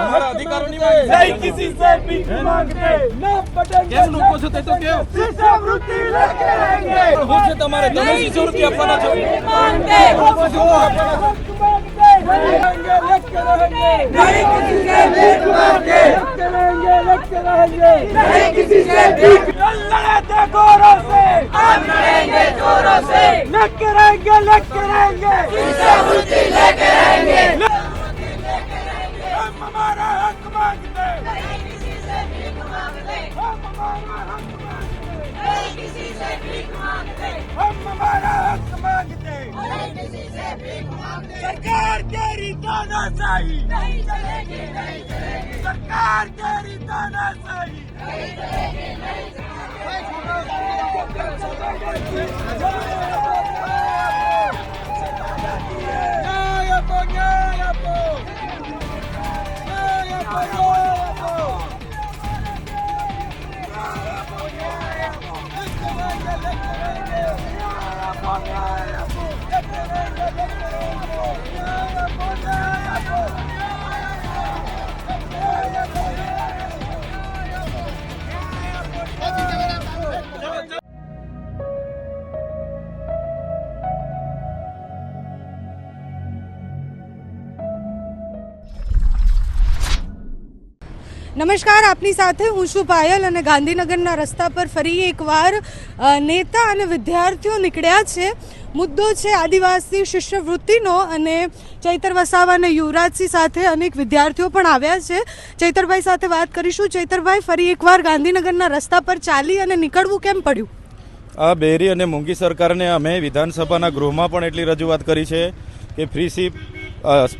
हमारा अधिकार नहीं मांगते। नहीं किसी से भी मांगते। ना पटेंगे કેમ લોકો છો તે તો કેવો શિષ્યવૃત્તિ લેકે રહેंगे हो से तुम्हारे तो नहीं शિષ્યવૃત્તિ अपना जो मांगते। हो जो रहेंगे लेके रहेंगे। नहीं किसी से भी मांगते। लेके रहेंगे लेके रहेंगे। नहीं किसी से भी लड़ेंगे सरकार तेरी तानाशाही नहीं चलेगी नहीं चलेगी। सरकार तेरी तानाशाही नहीं चलेगी नहीं चलेगी। નમસ્કાર, આપની સાથે હું છું પાયલ અને ગાંધીનગરના રસ્તા પર ફરી એકવાર નેતા અને વિદ્યાર્થીઓ નીકળ્યા છે. મુદ્દો છે આદિવાસી શિષ્યવૃત્તિનો અને ચૈતર વસાવા અને યુવરાજસિંહ સાથે અનેક વિદ્યાર્થીઓ પણ આવ્યા છે. ચૈતરભાઈ સાથે વાત કરીશું. ચૈતરભાઈ, ફરી એકવાર ગાંધીનગરના રસ્તા પર ચાલી અને નીકળવું કેમ પડ્યું? આ બેરી અને મોંઘી સરકારને અમે વિધાનસભાના ગૃહમાં પણ એટલી રજૂઆત કરી છે કે ફ્રી સીપ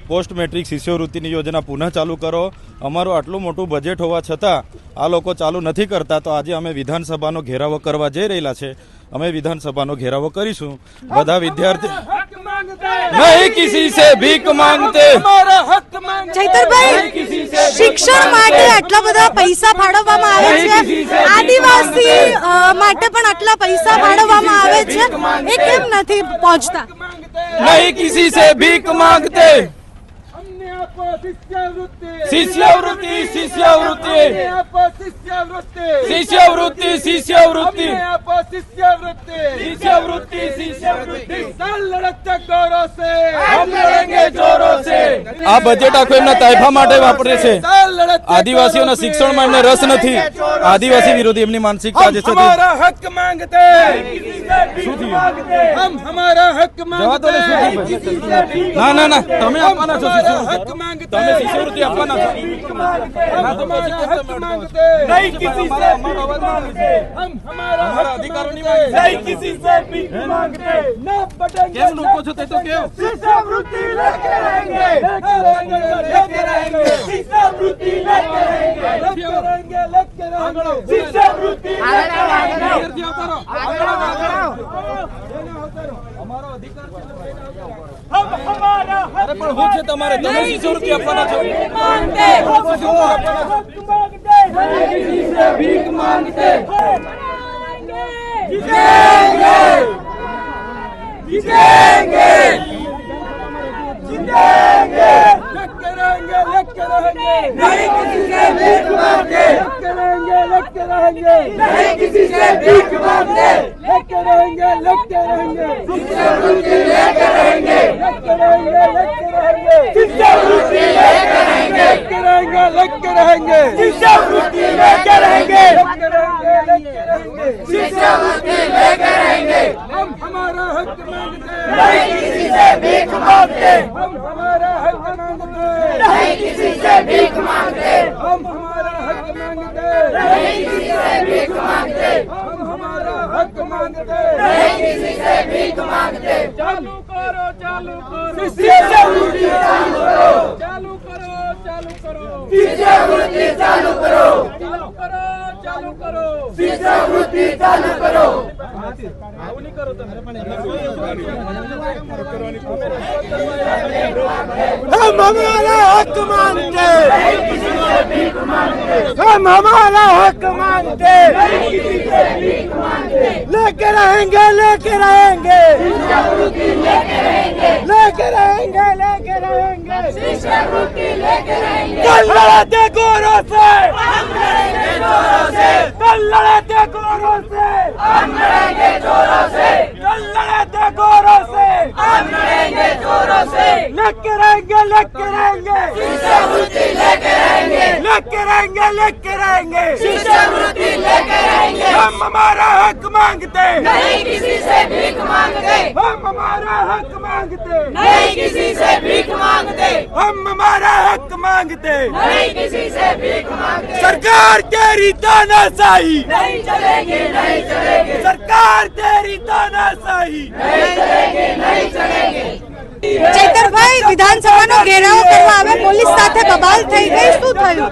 પોસ્ટ મેટ્રિક શિષ્યવૃત્તિની યોજના પુનઃ ચાલુ કરો. અમારું આટલું મોટું બજેટ હોવા છતાં આ લોકો ચાલુ નથી કરતા તો આજે અમે વિધાનસભાનો ઘેરાવો કરવા જઈ રહેલા છે. અમે વિધાનસભાનો ઘેરાવો કરીશું. બધા વિદ્યાર્થી हक मांगते નહીં કિસી સે ભીખ માંગતે हमारा हक मांगते ચૈતરભાઈ શિક્ષણ માટે આટલા બધા પૈસા ફાળવવામાં આવે છે આદિવાસી અ, માટે પણ આટલા પૈસા ફાળવવામાં આવે છે એ કેમ નથી પહોંચતા નહીં કિસી સે ભીખ માંગતે શિષ્યવૃત્તિ શિષ્યવૃત્તિ શિષ્યવૃત્તિ શિષ્યવૃત્તિ શિષ્યવૃત્તિ શિષ્યવૃત્તિ આ બજેટ આખો એમના તાઇફા માટે વાપરે છે. આદિવાસીઓના શિક્ષણમાં એમને રસ નથી. આદિવાસી વિરોધી એમની માનસિકતા જે છે હક માંગતે. હમ હમારા ના ના ના. તમે આપવાના છો તમે શિષ્યવૃત્તિ આપવાના છો. નહીં કેમ લોકો છો તે તો કેવો? શિષ્યવૃત્તિ તમારે તમે શીસો રૂપિયા આપવાના છો ભીખ માંગતે. नहीं किसी से भीख मांगते लेके रहेंगे लेके रहेंगे नहीं किसी से भीख मांगते लेके रहेंगे लेके रहेंगे शिष्यवृत्ति लेके रहेंगे लेके रहेंगे लेके रहेंगे शिष्यवृत्ति लेके रहेंगे लेके रहेंगे लेके रहेंगे लेके रहेंगे लेके रहेंगे लेके रहेंगे लेके रहेंगे हम हमारा हक मांगते नहीं किसी से भीख मांगते मांगते नहीं किसी से भीख मांगते हम हमारा हक मांगते नहीं किसी से भीख मांगते चालू करो चालू करो शिष्यवृत्ति चालू करो चालू करो चालू करो शिष्यवृत्ति चालू करो चालू करो चालू करो शिष्यवृत्ति चालू करो हम हमारा हक मांगते हम हम हमारा हक मांगते लेके रहेंगे लेके रहेंगे लेके रहेंगे लेके रहेंगे कल लड़े थे गोरों से कल लड़े थे गोरों से कल लड़े गोरों से। अब लड़ेंगे जोरों से। लेकर आएँगे लेकर आएँगे लेकर आएँगे लेकर आएँगे लेकर आएँगे लेकर आएँगे हम हमारा हक मांगते। नहीं किसी से भीख मांगते। हम हमारा हक मांगते। नहीं किसी से भीख मांगते हम हमारा हक मांगते नहीं किसी से भीख मांगते सरकार तेरी तानाशाही नहीं चलेंगे नहीं चलेंगे सरकार तेरी तानाशाही नहीं चलेंगे नहीं चलेंगे ચેતરભાઈ, વિધાનસભાનો ઘેરાવ કરવા આવે પોલીસ સાથે કબાલ થઈ ગઈ. શું થયું?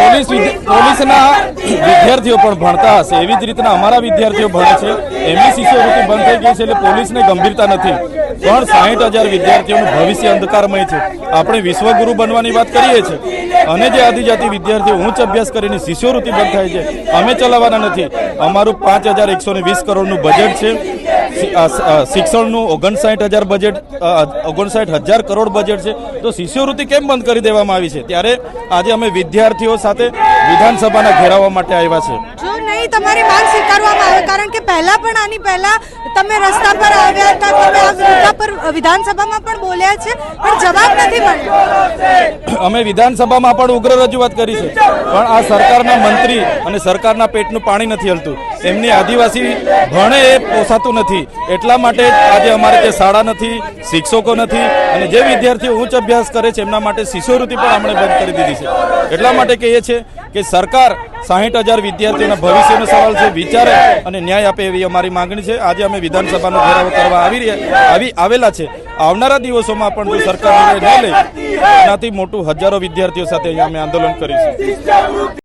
પોલીસ પોલીસના વિદ્યાર્થીઓ પણ ભણતા હશે. એવી જ રીતના અમારા વિદ્યાર્થીઓ ભણે છે. એમની શિષ્યવૃત્તિ બંધ થઈ ગઈ છે એટલે પોલીસને ગંભીરતા નથી. પણ સાહીઠ હજાર વિદ્યાર્થીઓનું ભવિષ્ય અંધકારમય છે. આપણે વિશ્વગુરુ બનવાની વાત કરીએ છીએ. અને જે આદિજાતિ વિદ્યાર્થીઓ ઉચ્ચ અભ્યાસ કરીને શિષ્યવૃત્તિ બંધ થાય છે. અમે ચલાવવાના નથી. અમારું પાંચ હજાર એકસો વીસ કરોડનું બજેટ છે. શિક્ષણનું ઓગણસાઠ હજાર બજેટ ઓગણસાઠ હજાર કરોડ બજેટ છે. તો શિષ્યવૃત્તિ કેમ બંધ કરી દેવામાં આવી છે? ત્યારે આજે અમે વિદ્યાર્થીઓ સાથે વિધાનસભાના ઘેરાવા માટે આવ્યા છે. જો નહીં તમારી માંગ સ્વીકારવામાં આવે કારણ કે પહેલા પણ આની પહેલા તમે રસ્તા પર આવ્યા હતા તમે આ મુદ્દા પર વિધાનસભામાં પણ બોલ્યા છે પણ જવાબ નથી મળ્યો. અમે વિધાનસભામાં પણ ઉગ્ર રજૂઆત કરી છે પણ આ સરકારના મંત્રી અને સરકારના પેટનું પાણી નથી હલતું. એમની આદિવાસી ભણે એ પોસાતું નથી. એટલા માટે આજે અમારે ત્યાં શાળા નથી શિક્ષકો નથી અને જે વિદ્યાર્થીઓ ઉચ્ચ અભ્યાસ કરે છે એમના માટે શિષ્યવૃત્તિ પણ આપણે બંધ કરી દીધી છે. એટલા માટે કહીએ છીએ કે સરકાર સાહીઠ હજાર વિદ્યાર્થીઓના ભવિષ્યનો સવાલ છે, વિચારે અને ન્યાય આપે એવી અમારી માંગણી છે. આજે અમે વિધાનસભાનો ઘેરાવો કરવા આવી રહ્યા આવી આવેલા છે. આવનારા દિવસોમાં પણ જો સરકાર ન લે, એનાથી મોટું હજારો વિદ્યાર્થીઓ સાથે અહીંયા અમે આંદોલન કરીશું.